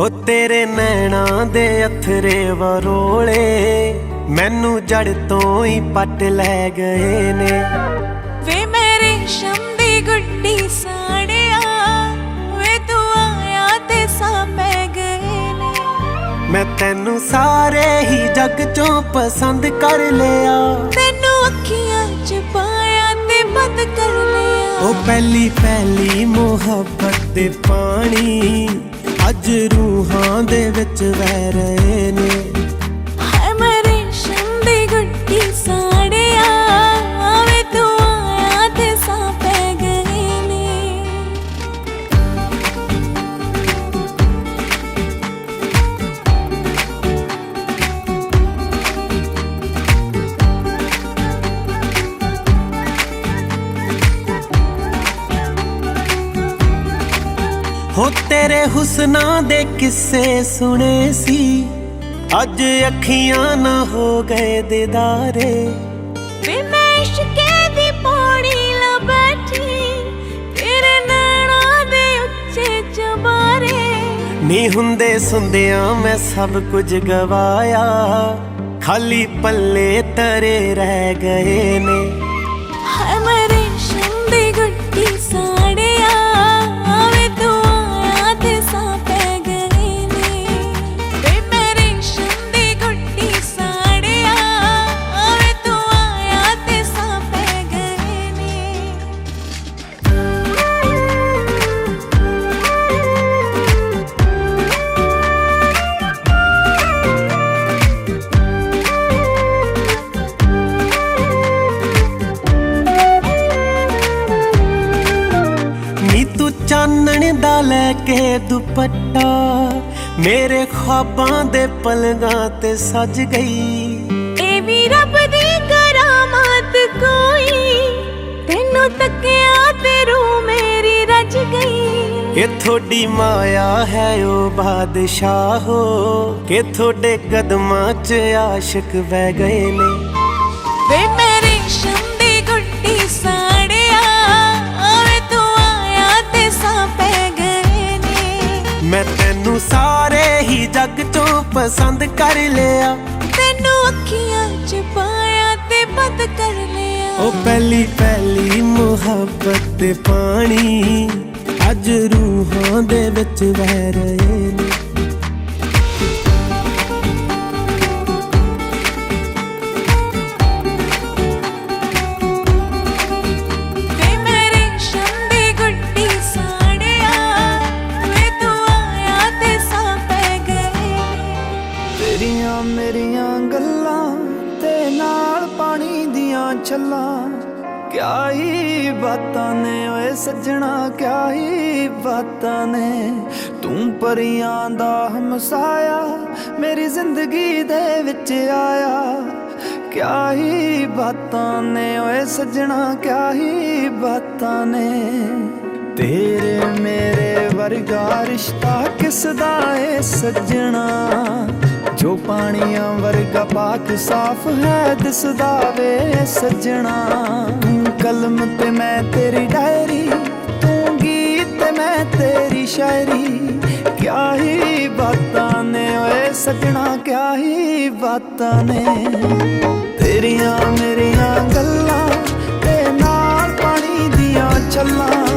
ਹੋ ਤੇਰੇ ਨੈਣਾ ਦੇ ਅਥਰੇ ਵਰੋਲੇ ਮੈਨੂੰ ਜੜ ਤੋਂ ਹੀ ਪੱਟ ਲੈ ਗਏ ਨੇ। ਵੇ ਮੇਰੇ ਸ਼ਮ ਦੀ ਗੁੱਡੀ ਸਾੜਿਆ ਵੇ ਤੂੰ ਆਇਆ ਤੇ ਸਾਂ ਪੈ ਗਏ ਨੇ। ਮੈਂ ਤੈਨੂੰ ਸਾਰੇ ਹੀ ਜੱਗ ਚੋਂ ਪਸੰਦ ਕਰ ਲਿਆ। ਤੈਨੂੰ ਅੱਖੀਆਂ ਚ ਪਾਇਆ ਤੇ ਬੰਦ ਕਰ ਲਿਆ। ਉਹ ਪਹਿਲੀ ਪਹਿਲੀ ਮੁਹੱਬਤ ਦੇ ਪਾਣੀ ਅੱਜ ਰੂਹਾਂ ਦੇ ਵਿੱਚ ਵਹਿ ਰਹੇ ਨੇ। ਹੋ ਤੇਰੇ ਹੁਸਨਾਂ ਦੇ ਕਿੱਸੇ ਸੁਣੇ ਸੀ। ਅੱਜ ਅੱਖੀਆਂ ਨਾ ਹੋ ਗਏ ਦਿਦਾਰੇ। ਵੇ ਮੈਂ ਇਸ਼ਕੇ ਦੀ ਪੌੜੀ ਲਾ ਬੈਠੀ ਤੇਰੇ ਨੈਣਾ ਦੇ ਉੱਚੇ ਚਬਾਰੇ। ਨੀ ਹੁੰਦੇ ਸੁੰਦਿਆਂ ਮੈਂ ਸਭ ਕੁਝ ਗਵਾਇਆ ਖਾਲੀ ਪੱਲੇ ਤਰੇ ਰਹਿ ਗਏ ਨੇ। ਲੈ ਕੇ ਦੁਪੱਟਾ ਮੇਰੇ ਖਾਬਾਂ ਦੇ ਪਲਗਾਂ ਤੇ ਸਜ ਗਈ। ਇਹ ਵੀ ਰੱਬ ਦੀ ਕਰਾਮਾਤ ਕੋਈ ਤੈਨੂੰ ਤੱਕਿਆ ਤੇ ਰੂਹ ਮੇਰੀ ਰਜ ਗਈ। ਇਹ ਥੋੜੀ ਮਾਇਆ ਹੈ ਉਹ ਬਾਦਸ਼ਾਹੋ ਕਿ ਤੁਹਾਡੇ ਕਦਮਾਂ 'ਚ ਆਸ਼ਿਕ ਬਹਿ ਗਏ ਨੇ। ਵੇ ਮੇਰੇ ਸਾਰੇ ਹੀ ਜੱਗ ਚੋਂ ਪਸੰਦ ਕਰ ਲਿਆ। ਤੈਨੂੰ ਅੱਖੀਆਂ ਚ ਪਾਇਆ ਤੇ ਬੰਦ ਕਰ ਲਿਆ। ਉਹ ਪਹਿਲੀ ਪਹਿਲੀ ਮੁਹੱਬਤ ਪਾਣੀ ਅੱਜ ਰੂਹਾਂ ਦੇ ਵਿੱਚ ਵਹਿ ਰਹੇ ਨੇ। ਤੇਰੀਆਂ ਮੇਰੀਆਂ ਗੱਲਾਂ ਤੇ ਨਾਲ ਪਾਣੀ ਦੀਆਂ ਛੱਲਾਂ। ਕਿਆ ਹੀ ਬਾਤਾਂ ਨੇ ਓਏ ਸੱਜਣਾ ਕਿਆ ਹੀ ਬਾਤਾਂ ਨੇ। ਤੂੰ ਪਰੀਆਂ ਦਾ ਹਮਸਾਇਆ, ਮੇਰੀ ਜ਼ਿੰਦਗੀ ਦੇ ਵਿੱਚ ਆਇਆ। ਕਿਆ ਹੀ ਬਾਤਾਂ ਨੇ ਓਏ ਸੱਜਣਾ ਕਿਆ ਹੀ ਬਾਤਾਂ ਨੇ। ਤੇਰੇ ਮੇਰੇ ਵਰਗਾ ਰਿਸ਼ਤਾ ਕਿਸ ਦਾ ਏ ਸੱਜਣਾ? ਜੋ ਪਾਣੀਆਂ ਵਰਗਾ ਪਾਕ ਸਾਫ਼ ਹੈ, ਦਿਸਦਾ ਵੇ ਸੱਜਣਾ। ਕਲਮ ਤੇ ਮੈਂ ਤੇਰੀ ਡਾਇਰੀ, ਤੂੰ ਗੀਤ ਮੈਂ ਤੇਰੀ ਸ਼ਾਇਰੀ। ਕਿਆ ਹੀ ਬਾਤਾਂ ਨੇ ਓਏ ਸੱਜਣਾ, ਕਿਆ ਹੀ ਬਾਤਾਂ ਨੇ। ਤੇਰੀਆਂ ਮੇਰੀਆਂ ਗੱਲਾਂ ਤੇ ਨਾਲ ਪਾਣੀ ਦੀਆਂ ਛੱਲਾਂ।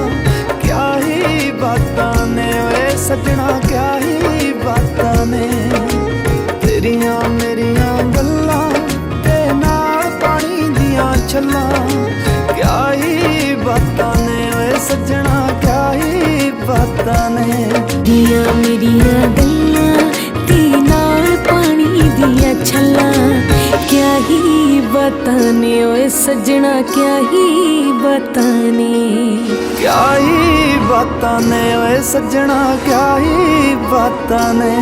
ਦੀਆਂ ਮੇਰੀਆਂ ਗੱਲਾਂ ਤੇ ਨਾਲ ਪਾਣੀ ਦੀਆਂ ਛੱਲਾਂ। ਕਿਆ ਹੀ ਬਾਤਾਂ ਨੇ ਓਏ ਸੱਜਣਾ, ਕਿਆ ਹੀ ਬਾਤਾਂ ਨੇ ਕਿਆ ਹੀ ਬਾਤਾਂ ਨੇ ਓਏ ਸੱਜਣਾ, ਕਿਆ ਹੀ ਬਾਤਾਂ ਨੇ